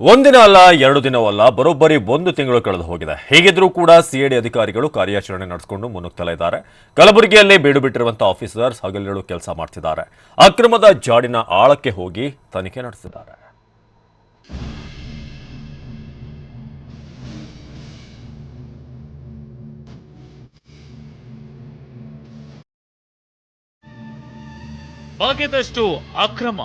ಒಂದಿನ ಅಲ್ಲ, ಎರಡು ದಿನವಲ್ಲ ಬರೋಬ್ಬರಿ ಒಂದು ತಿಂಗಳು ಕಳೆದು ಹೋಗಿದೆ. ಹೀಗಿದ್ರೂ ಕೂಡ ಸಿಐಡಿ ಅಧಿಕಾರಿಗಳು ಕಾರ್ಯಾಚರಣೆ ನಡೆಸಿಕೊಂಡು ಮುನ್ನುಗ್ತಲೇ ಇದ್ದಾರೆ. ಕಲಬುರಗಿಯಲ್ಲಿ ಬೀಡು ಬಿಟ್ಟಿರುವಂತಹ ಆಫೀಸರ್ಸ್ ಹಗಲಿರುಳು ಕೆಲಸ ಮಾಡ್ತಿದ್ದಾರೆ. ಅಕ್ರಮದ ಜಾಡಿನ ಆಳಕ್ಕೆ ಹೋಗಿ ತನಿಖೆ ನಡೆಸಿದ್ದಾರೆ. ಬಾಕಿದಷ್ಟು ಅಕ್ರಮ.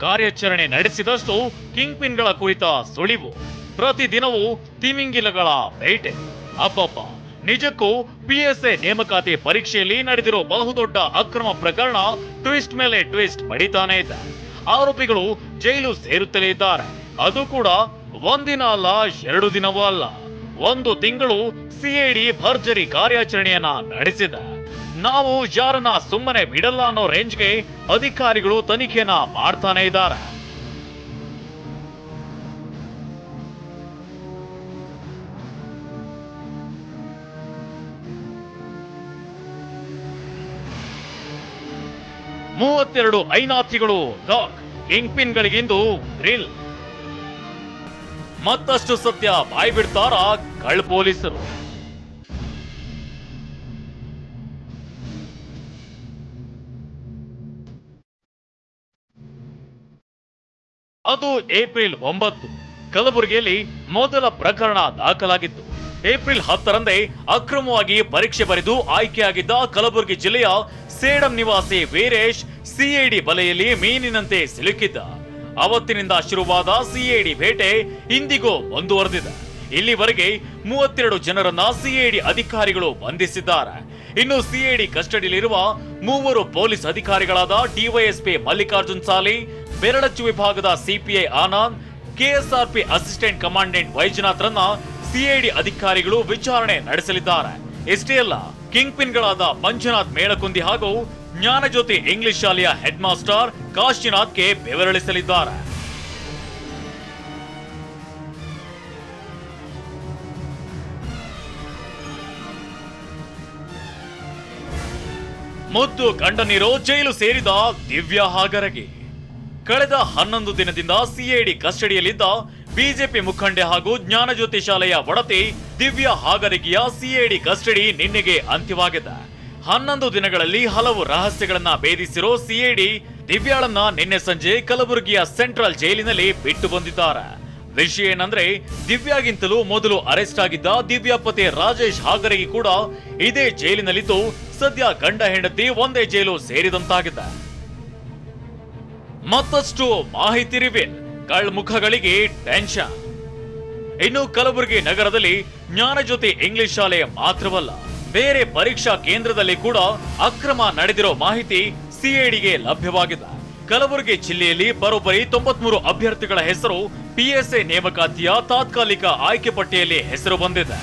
ಕಾರ್ಯಾಚರಣೆ ನಡೆಸಿದಷ್ಟು ಕಿಂಗ್ ಪಿನ್ಗಳ ಕುರಿತ ಸುಳಿವು. ಪ್ರತಿದಿನವೂ ತಿಮಿಂಗಿಲಗಳ ಬೇಟೆ. ಅಪ್ಪಪ್ಪ ನಿಜಕ್ಕೂ ಪಿಎಸ್ಎ ನೇಮಕಾತಿ ಪರೀಕ್ಷೆಯಲ್ಲಿ ನಡೆದಿರೋ ಬಹುದೊಡ್ಡ ಅಕ್ರಮ ಪ್ರಕರಣ ಟ್ವಿಸ್ಟ್ ಮೇಲೆ ಟ್ವಿಸ್ಟ್ ಪಡಿತಾನೆ ಇದೆ. ಆರೋಪಿಗಳು ಜೈಲು ಸೇರುತ್ತಲೇ ಇದ್ದಾರೆ. ಅದು ಕೂಡ ಒಂದಿನ ಅಲ್ಲ, ಎರಡು ದಿನವೂ ಅಲ್ಲ. ಒಂದು ತಿಂಗಳು ಸಿಐಡಿ ಭರ್ಜರಿ ಕಾರ್ಯಾಚರಣೆಯನ್ನ ನಡೆಸಿದೆ. ನಾವು ಯಾರನ್ನ ಸುಮ್ಮನೆ ಬಿಡಲ್ಲ ಅನ್ನೋ ರೇಂಜ್ಗೆ ಅಧಿಕಾರಿಗಳು ತನಿಖೆನ ಮಾಡ್ತಾನೆ ಇದ್ದಾರೆ. ಮೂವತ್ತೆರಡು ಐನಾಥಿಗಳು ಡಾಕ್ ಕಿಂಗ್ ಪಿನ್ಗಳಿಗಿಂದು ಡ್ರಿಲ್ ಮತ್ತಷ್ಟು ಸತ್ಯ ಬಾಯ್ಬಿಡ್ತಾರ ಕಳ್ ಪೊಲೀಸರು ಅದು ಏಪ್ರಿಲ್ ಒಂಬತ್ತು. ಕಲಬುರಗಿಯಲ್ಲಿ ಮೊದಲ ಪ್ರಕರಣ ದಾಖಲಾಗಿತ್ತು. ಏಪ್ರಿಲ್ ಹತ್ತರಂದೇ ಅಕ್ರಮವಾಗಿ ಪರೀಕ್ಷೆ ಬರೆದು ಆಯ್ಕೆಯಾಗಿದ್ದ ಕಲಬುರಗಿ ಜಿಲ್ಲೆಯ ಸೇಡಂ ನಿವಾಸಿ ವೀರೇಶ್ ಸಿಐಡಿ ಬಲೆಯಲ್ಲಿ ಮೀನಿನಂತೆ ಸಿಲುಕಿದ್ದ. ಅವತ್ತಿನಿಂದ ಶುರುವಾದ ಸಿಐಡಿ ಬೇಟೆ ಇಂದಿಗೂ ಮುಂದುವರೆದಿದೆ. ಇಲ್ಲಿವರೆಗೆ ಮೂವತ್ತೆರಡು ಜನರನ್ನ ಸಿಐಡಿ ಅಧಿಕಾರಿಗಳು ಬಂಧಿಸಿದ್ದಾರೆ. ಇನ್ನು ಸಿಐಡಿ ಕಸ್ಟಡಿಯಲ್ಲಿರುವ ಮೂವರು ಪೊಲೀಸ್ ಅಧಿಕಾರಿಗಳಾದ ಡಿವೈಎಸ್ಪಿ ಮಲ್ಲಿಕಾರ್ಜುನ್ ಸಾಲಿ ಬೆರಳಚ್ಚು ವಿಭಾಗದ CPI Anand, KSRP assistant commandant ವೈಜನಾಥ್ರನ್ನ CID ಅಧಿಕಾರಿಗಳು ವಿಚಾರಣೆ ನಡೆಸಲಿದ್ದಾರೆ. ಇಷ್ಟೇ ಅಲ್ಲ ಕಿಂಗ್ ಪಿನ್ಗಳಾದ ಮಂಜುನಾಥ್ ಮೇಳಕುಂದಿ ಹಾಗೂ ಜ್ಞಾನಜ್ಯೋತಿ ಇಂಗ್ಲಿಷ್ ಶಾಲೆಯ ಹೆಡ್ ಮಾಸ್ಟರ್ ಕಾಶಿನಾಥ್ಗೆ ಬೆವರಳಿಸಲಿದ್ದಾರೆ. ಮುದ್ದು ಗಂಡನಿರೋ ಜೈಲು ಸೇರಿದ ದಿವ್ಯಾ ಹಾಗರಗೆ. ಕಳೆದ ಹನ್ನೊಂದು ದಿನದಿಂದ ಸಿಐಡಿ ಕಸ್ಟಡಿಯಲ್ಲಿದ್ದ ಬಿಜೆಪಿ ಮುಖಂಡೆ ಹಾಗೂ ಜ್ಞಾನಜ್ಯೋತಿ ಶಾಲೆಯ ಒಡತಿ ದಿವ್ಯಾ ಹಾಗರಿಗೆಯ ಸಿಐಡಿ ಕಸ್ಟಡಿ ನಿನ್ನೆಗೆ ಅಂತ್ಯವಾಗಿದೆ. ಹನ್ನೊಂದು ದಿನಗಳಲ್ಲಿ ಹಲವು ರಹಸ್ಯಗಳನ್ನ ಭೇದಿಸಿರೋ ಸಿಐಡಿ ದಿವ್ಯಾಳನ್ನ ನಿನ್ನೆ ಸಂಜೆ ಕಲಬುರಗಿಯ ಸೆಂಟ್ರಲ್ ಜೈಲಿನಲ್ಲಿ ಬಿಟ್ಟು ಬಂದಿದ್ದಾರೆ. ವಿಷಯ ಏನಂದ್ರೆ, ದಿವ್ಯಾಗಿಂತಲೂ ಮೊದಲು ಅರೆಸ್ಟ್ ಆಗಿದ್ದ ದಿವ್ಯಾ ಪತಿ ರಾಜೇಶ್ ಹಾಗರಿಗೆ ಕೂಡ ಇದೇ ಜೈಲಿನಲ್ಲಿದ್ದು ಸದ್ಯ ಗಂಡ ಹೆಂಡತಿ ಒಂದೇ ಜೈಲು ಸೇರಿದಂತಾಗಿದೆ. ಮತ್ತಷ್ಟು ಮಾಹಿತಿ ರಿವೀಲ್. ಕಳ್ಮುಖಗಳಿಗೆ ಟೆನ್ಷನ್. ಇನ್ನು ಕಲಬುರಗಿ ನಗರದಲ್ಲಿ ಜ್ಞಾನಜ್ಯೋತಿ ಇಂಗ್ಲಿಷ್ ಶಾಲೆ ಮಾತ್ರವಲ್ಲ, ಬೇರೆ ಪರೀಕ್ಷಾ ಕೇಂದ್ರದಲ್ಲಿ ಕೂಡ ಅಕ್ರಮ ನಡೆದಿರೋ ಮಾಹಿತಿ ಸಿಐಡಿಗೆ ಲಭ್ಯವಾಗಿದೆ. ಕಲಬುರಗಿ ಜಿಲ್ಲೆಯಲ್ಲಿ ಬರೋಬ್ಬರಿ ತೊಂಬತ್ಮೂರು ಅಭ್ಯರ್ಥಿಗಳ ಹೆಸರು ಪಿಎಸ್ಎ ನೇಮಕಾತಿಯ ತಾತ್ಕಾಲಿಕ ಆಯ್ಕೆ ಪಟ್ಟಿಯಲ್ಲಿ ಹೆಸರು ಬಂದಿದೆ.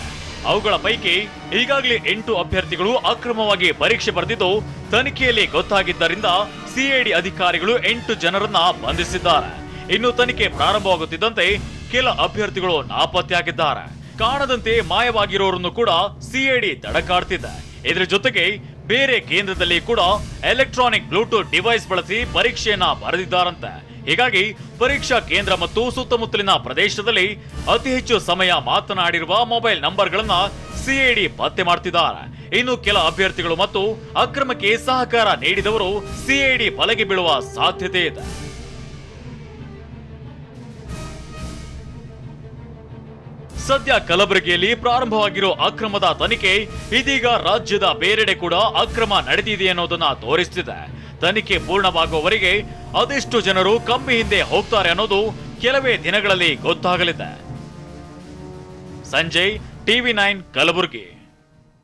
ಅವುಗಳ ಪೈಕಿ ಈಗಾಗಲೇ ಎಂಟು ಅಭ್ಯರ್ಥಿಗಳು ಅಕ್ರಮವಾಗಿ ಪರೀಕ್ಷೆ ಬರೆದಿದ್ದು, ತನಿಖೆಯಲ್ಲಿ ಗೊತ್ತಾಗಿದ್ದರಿಂದ ಸಿಐಡಿ ಅಧಿಕಾರಿಗಳು ಎಂಟು ಜನರನ್ನ ಬಂಧಿಸಿದ್ದಾರೆ. ಇನ್ನು ತನಿಖೆ ಪ್ರಾರಂಭವಾಗುತ್ತಿದ್ದಂತೆ ಕೆಲ ಅಭ್ಯರ್ಥಿಗಳು ನಾಪತ್ತೆಯಾಗಿದ್ದಾರೆ ಕಾಣದಂತೆ ಮಾಯವಾಗಿರೋರನ್ನು ಕೂಡ ಸಿಐಡಿ ತಡಕಾಡ್ತಿದೆ ಇದರ ಜೊತೆಗೆ ಬೇರೆ ಕೇಂದ್ರದಲ್ಲಿ ಕೂಡ ಎಲೆಕ್ಟ್ರಾನಿಕ್ ಬ್ಲೂಟೂತ್ ಡಿವೈಸ್ ಬಳಸಿ ಪರೀಕ್ಷೆಯನ್ನ ಬರೆದಿದ್ದಾರಂತೆ. ಹೀಗಾಗಿ ಪರೀಕ್ಷಾ ಕೇಂದ್ರ ಮತ್ತು ಸುತ್ತಮುತ್ತಲಿನ ಪ್ರದೇಶದಲ್ಲಿ ಅತಿ ಹೆಚ್ಚು ಸಮಯ ಮಾತನಾಡಿರುವ ಮೊಬೈಲ್ ನಂಬರ್ಗಳನ್ನ ಸಿಐಡಿ ಪತ್ತೆ ಮಾಡ್ತಿದ್ದಾರೆ. ಇನ್ನು ಕೆಲ ಅಭ್ಯರ್ಥಿಗಳು ಮತ್ತು ಅಕ್ರಮಕ್ಕೆ ಸಹಕಾರ ನೀಡಿದವರು ಸಿಐಡಿ ಬಲೆಗೆ ಬೀಳುವ ಸಾಧ್ಯತೆ ಇದೆ. ಸದ್ಯ ಕಲಬುರಗಿಯಲ್ಲಿ ಪ್ರಾರಂಭವಾಗಿರೋ ಅಕ್ರಮದ ತನಿಖೆ ಇದೀಗ ರಾಜ್ಯದ ಬೇರೆಡೆ ಕೂಡ ಅಕ್ರಮ ನಡೆದಿದೆ ಅನ್ನೋದನ್ನ ತೋರಿಸ್ತಿದೆ. ತನಿಖೆ ಪೂರ್ಣವಾಗುವವರೆಗೆ ಅದೆಷ್ಟು ಜನರು ಕಮ್ಮಿ ಹಿಂದೆ ಹೋಗ್ತಾರೆ ಅನ್ನೋದು ಕೆಲವೇ ದಿನಗಳಲ್ಲಿ ಗೊತ್ತಾಗಲಿದೆ. Sanjay, TV nine Kalaburagi.